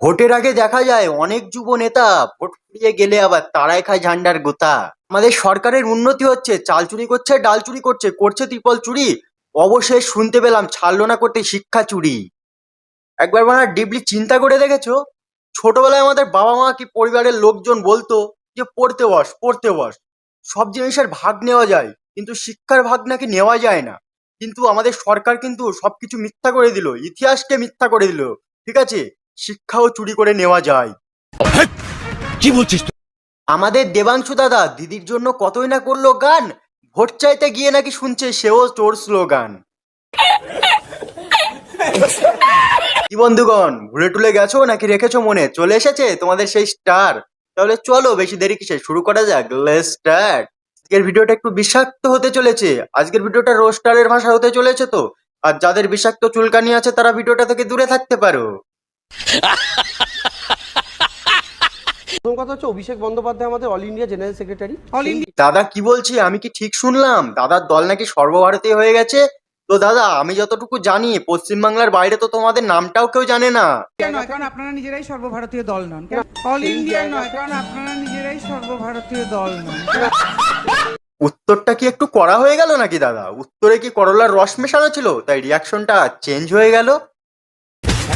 ভোটের আগে দেখা যায় অনেক যুব নেতা ভোট ফুরিয়ে গেলে আবার তারাই খায় ঝান্ডার গোতা। আমাদের সরকারের উন্নতি হচ্ছে, চাল চুরি করছে, ডাল চুরি করছে করছে ত্রিপল চুরি। অবশেষ শুনতে পেলাম ছাড়লো না করতে শিক্ষা চুরি। একবার মানে ডিপলি চিন্তা করে দেখেছ? ছোটবেলায় আমাদের বাবা মা কি পরিবারের লোকজন বলতো যে, পড়তে বস পড়তে বস। সব জিনিসের ভাগ নেওয়া যায়, কিন্তু শিক্ষার ভাগ নাকি নেওয়া যায় না। কিন্তু আমাদের সরকার কিন্তু সবকিছু মিথ্যা করে দিল, ইতিহাসকে মিথ্যা করে দিল, ঠিক আছে? শিক্ষাও চুরি করে নেওয়া যায়। কি বলছিস আমাদের দেবাংশু দাদা দিদির জন্য কতই না করল গান ভোট চাইতে গিয়ে নাকি শুনছে সেও চোর স্লোগান। কি বন্ধুগণ ঘুরে টুলে গেছো নাকি রেখেছো মনে? চলে এসেছে তোমাদের সেই স্টার। তাহলে চলো বেশি দেরি কিসে শুরু করা যাক লেটস স্টার্ট আজকের ভিডিওটা একটু বিষাক্ত হতে চলেছে। আজকের ভিডিওটা রোস্টারের ভাষা হতে চলেছে তো। আর যাদের বিষাক্ত চুলকানি আছে তারা ভিডিওটা থেকে দূরে থাকতে পারো। প্রথম কথা হচ্ছে অভিষেক বন্দ্যোপাধ্যায় আমাদের all India general secretary all India দাদা কি বলছি? আমি কি ঠিক শুনলাম? দাদার দল নাকি সর্বভারতীয় হয়ে গেছে? তো দাদা আমি যতটুকু জানি পশ্চিমবাংলার বাইরে তো তোমাদের নামটাও কেউ জানে না। নয় কারণ আপনারা নিজেরাই সর্বভারতীয় দল নন। অল ইন্ডিয়া নয় কারণ আপনারা নিজেরাই সর্বভারতীয় দল নন। উত্তরটা কি একটু করা হয়ে গেল নাকি দাদা? উত্তরে কি করলার রস মেশানো ছিল? তাই রিয়াকশনটা চেঞ্জ হয়ে গেল।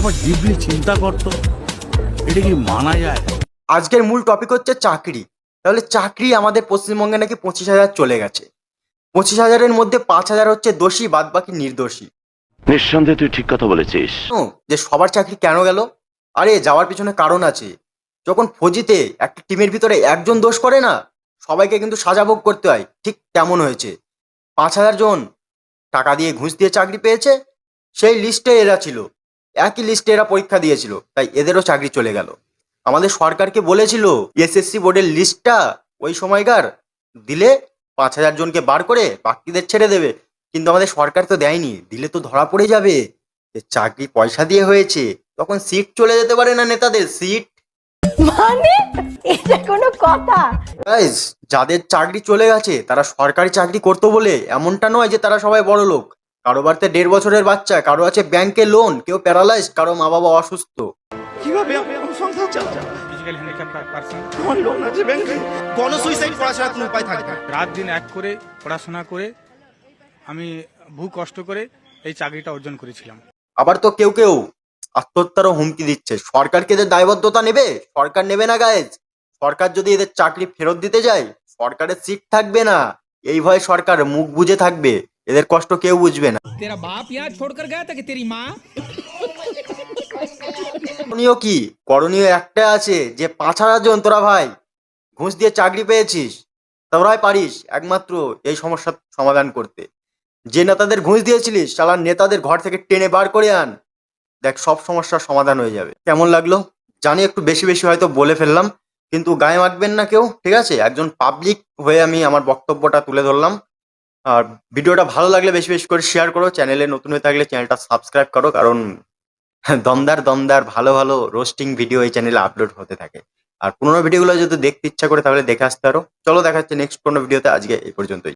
একবার ডিপলি চিন্তা করতো। এটা কি মানা যায়? আজকের মূল টপিক হচ্ছে চাকরি। তাহলে চাকরি আমাদের পশ্চিমবঙ্গে নাকি পঁচিশ হাজার চলে গেছে। পঁচিশ হাজারের মধ্যে পাঁচ হাজার হচ্ছে দোষী বাদ বাকি নির্দোষী। নিঃসন্দেহে তুই ঠিক কথা বলেছিস। যে সবার চাকরি কেন গেল? আরে যাওয়ার পিছনে কারণ আছে। যখন ফৌজিতে একটা টিমের ভিতরে একজন দোষ করে না সবাইকে কিন্তু সাজা ভোগ করতে হয়। ঠিক তেমন হয়েছে। পাঁচ হাজার জন টাকা দিয়ে ঘুষ দিয়ে চাকরি পেয়েছে সেই লিস্টে এরা ছিল। একই লিস্টে এরা পরীক্ষা দিয়েছিল তাই এদেরও চাকরি চলে গেল। আমাদের সরকারকে বলেছিল এসএসসি বোর্ডের লিস্টটা ওই সময়কার দিলে পাঁচ হাজার জনকে বার করে বাকিদের ছেড়ে দেবে। কিন্তু আমাদের সরকার তো দেয়নি দিলে তো ধরা পড়ে যাবে। যে চাকরি পয়সা দিয়ে হয়েছে তখন সিট চলে যেতে পারে না নেতাদের সিট মানে? এটা কোনো কথা? যাদের চাকরি চলে গেছে তারা সরকারি চাকরি করতো বলে এমনটা নয় যে তারা সবাই বড় লোক কারও বাড়িতে দেড় বছরের বাচ্চা কারও আছে ব্যাংকে লোন কেউ প্যারালাইজ কারও মা বাবা অসুস্থ। কীভাবে সংসার চালান? ফিজিক্যাল হ্যান্ডিক্যাপ পার্সন তোমার লোন আছে ব্যাংকে গণসুইসাইড করা ছাড়া কোনো উপায় থাকবে রাত দিন এক করে পড়াশোনা করে আমি বহু কষ্ট করে এই চাকরিটা অর্জন করেছিলাম। আবার তো কেউ কেউ আত্মহত্যারও হুমকি দিচ্ছে। সরকার কি এদের দায়বদ্ধতা নেবে? সরকার নেবে না গাইজ সরকার যদি এদের চাকরি ফেরত দিতে যায় সরকারের সিট থাকবে না। এই ভয়ে সরকার মুখ বুজে থাকবে। এদের কষ্ট কেউ বুঝবে না। তেরা বাপ ইয়া ছোড় গায়া তাকে তেরি মা করণীয় কি? করণীয় একটা আছে যে পাঁচ হাজার জন তোরা ভাই ঘুষ দিয়ে চাকরি পেয়েছিস তোরাই পারিস একমাত্র এই সমস্যার সমাধান করতে। যে নেতাদের ঘুষ দিয়েছিলিস সালা নেতাদের ঘর থেকে টেনে বার করে আন। দেখ সব সমস্যার সমাধান হয়ে যাবে। কেমন লাগল? জানি একটু বেশি বেশি হয়তো বলে ফেললাম কিন্তু গায়ে মাখবেন না কেউ ঠিক আছে? একজন পাবলিক হয়ে আমি আমার বক্তব্যটা তুলে ধরলাম। আর ভিডিওটা ভালো লাগলে বেশি বেশি করে শেয়ার করো। চ্যানেলে নতুন হয়ে থাকলে চ্যানেলটা সাবস্ক্রাইব করো, কারণ দমদার দমদার ভালো ভালো রোস্টিং ভিডিও এই চ্যানেলে আপলোড হতে থাকে। আর পুরোনো ভিডিওগুলো যদি দেখতে ইচ্ছা করে তাহলে দেখে আসতে পারো। চলো দেখা হচ্ছে নেক্সট কোনো ভিডিওতে আজকে এই পর্যন্তই।